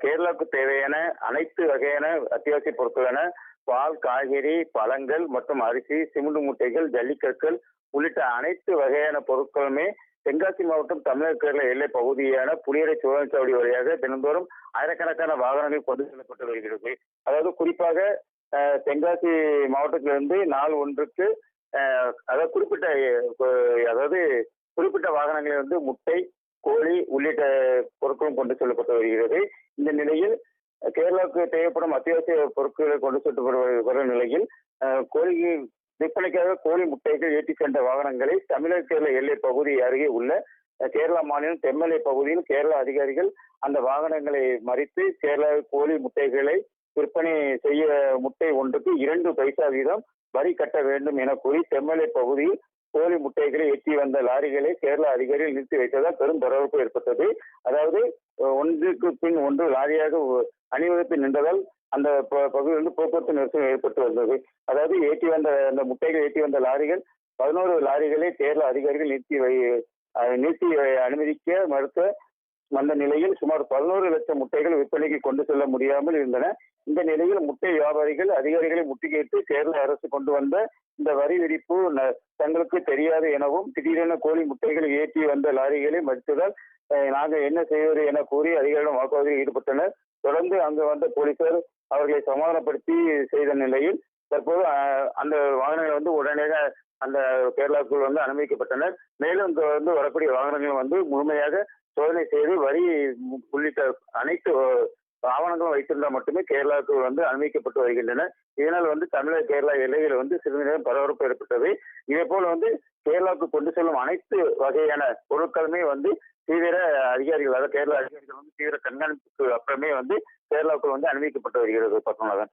கேரளாவுக்கு தேவையான அனைத்து வகையான அத்தியாவசிய பொருட்களான பால் காய்கறி பழங்கள் மற்றும் அரிசி சிமெண்ட் மூட்டைகள் ஜல்லிக்கற்கள் உள்ளிட்ட அனைத்து வகையான பொருட்களுமே தென்காசி மாவட்டம் தமிழக கேரள எல்லை பகுதியான புளியரை சோழச்சாவடி வழியாக தினந்தோறும் ஆயிரக்கணக்கான வாகனங்கள் கொண்டு செல்லப்பட்டு வருகிறது. அதாவது குறிப்பாக தென்காசி மாவட்டத்திலிருந்து நாள் ஒன்றுக்கு அதாவது குறிப்பிட்ட அதாவது குறிப்பிட்ட வாகனங்களில் வந்து முட்டை கோழி உள்ளிட்ட பொருட்களும் கொண்டு செல்லப்பட்டு வருகிறது. இந்த நிலையில் கேரளாவுக்கு தேவைப்படும் அத்தியாவசிய பொருட்களை கொண்டு செல்லப்பட்டு வரும் நிலையில் கோழி விற்பனைக்காக கோழி முட்டைகள் ஏற்றி சென்ற வாகனங்களை தமிழக கேரள எல்லை பகுதி அருகே உள்ள கேரளா மாநிலம் தென்மலை பகுதியில் கேரளா அதிகாரிகள் அந்த வாகனங்களை மறித்து கேரளா கோழி முட்டைகளை விற்பனை செய்ய முட்டை ஒன்றுக்கு இரண்டு பைசா வீதம் வரி கட்ட வேண்டும் என கூறி தென்மலை பகுதியில் கோழி முட்டைகளை ஏற்றி வந்த லாரிகளை கேரள அதிகாரிகள் நிறுத்தி வைத்ததால் பெரும் பரபரப்பு ஏற்பட்டது. அதாவது ஒன்றுக்கு பின் ஒன்று லாரியாக ஒ- அணிவகுத்து நின்றதால் அந்த ப- பகுதியில் வந்து போக்குவரத்து நெரிசல் ஏற்பட்டு வந்தது. அதாவது ஏற்றி வந்த அந்த முட்டைகள் ஏற்றி வந்த லாரிகள் பதினோரு லாரிகளை கேரள அதிகாரிகள் நிறுத்தி வை நிறுத்தி அனுமதிக்க மறுத்த வந்த நிலையில் சுமார் பதினோரு லட்சம் முட்டைகள் விற்பனைக்கு கொண்டு செல்ல முடியாமல் இருந்தன. இந்த நிலையில் முட்டை வியாபாரிகள் அதிகாரிகளை முற்றுகையிட்டு கேரள அரசு கொண்டு வந்த இந்த வரி விதிப்பு ந- தங்களுக்கு தெரியாது எனவும் திடீரென கோழி முட்டைகள் ஏற்றி வந்த லாரிகளை மறுத்ததால் நாங்கள் என்ன செய்வது என கூறி அதிகாரிகளிடம் வாக்குவாதத்தில் ஈடுபட்டனர். தொடர்ந்து அங்கு வந்த போலீசார் அவர்களை சமாதானப்படுத்தி செய்த நிலையில் தற்போது அந்த வாகனங்கள் வந்து உடனடியாக அந்த கேரளாவுக்குள் வந்து அனுமதிக்கப்பட்டனர். மேலும் இங்கு வந்து வரக்கூடிய வாகனங்கள் வந்து முழுமையாக சோதனை செய்து வரி உள்ளிட்ட அனைத்து ஆவணங்களும் வைத்திருந்தால் மட்டுமே கேரளாவுக்கு வந்து அனுமதிக்கப்பட்டு வருகின்றன. இதனால் வந்து தமிழக கேரளா எல்லையில் வந்து சிறிது நேரம் பரபரப்பு ஏற்பட்டது. இதே போல வந்து கேரளாவுக்கு கொண்டு செல்லும் அனைத்து வகையான பொருட்களுமே வந்து தீவிர அதிகாரிகள் அதாவது கேரளா அதிகாரிகள் வந்து தீவிர கண்காணிப்புக்கு அப்புறமே வந்து கேரளாவுக்கு வந்து அனுமதிக்கப்பட்டு வருகிறது. பத்மநாதன்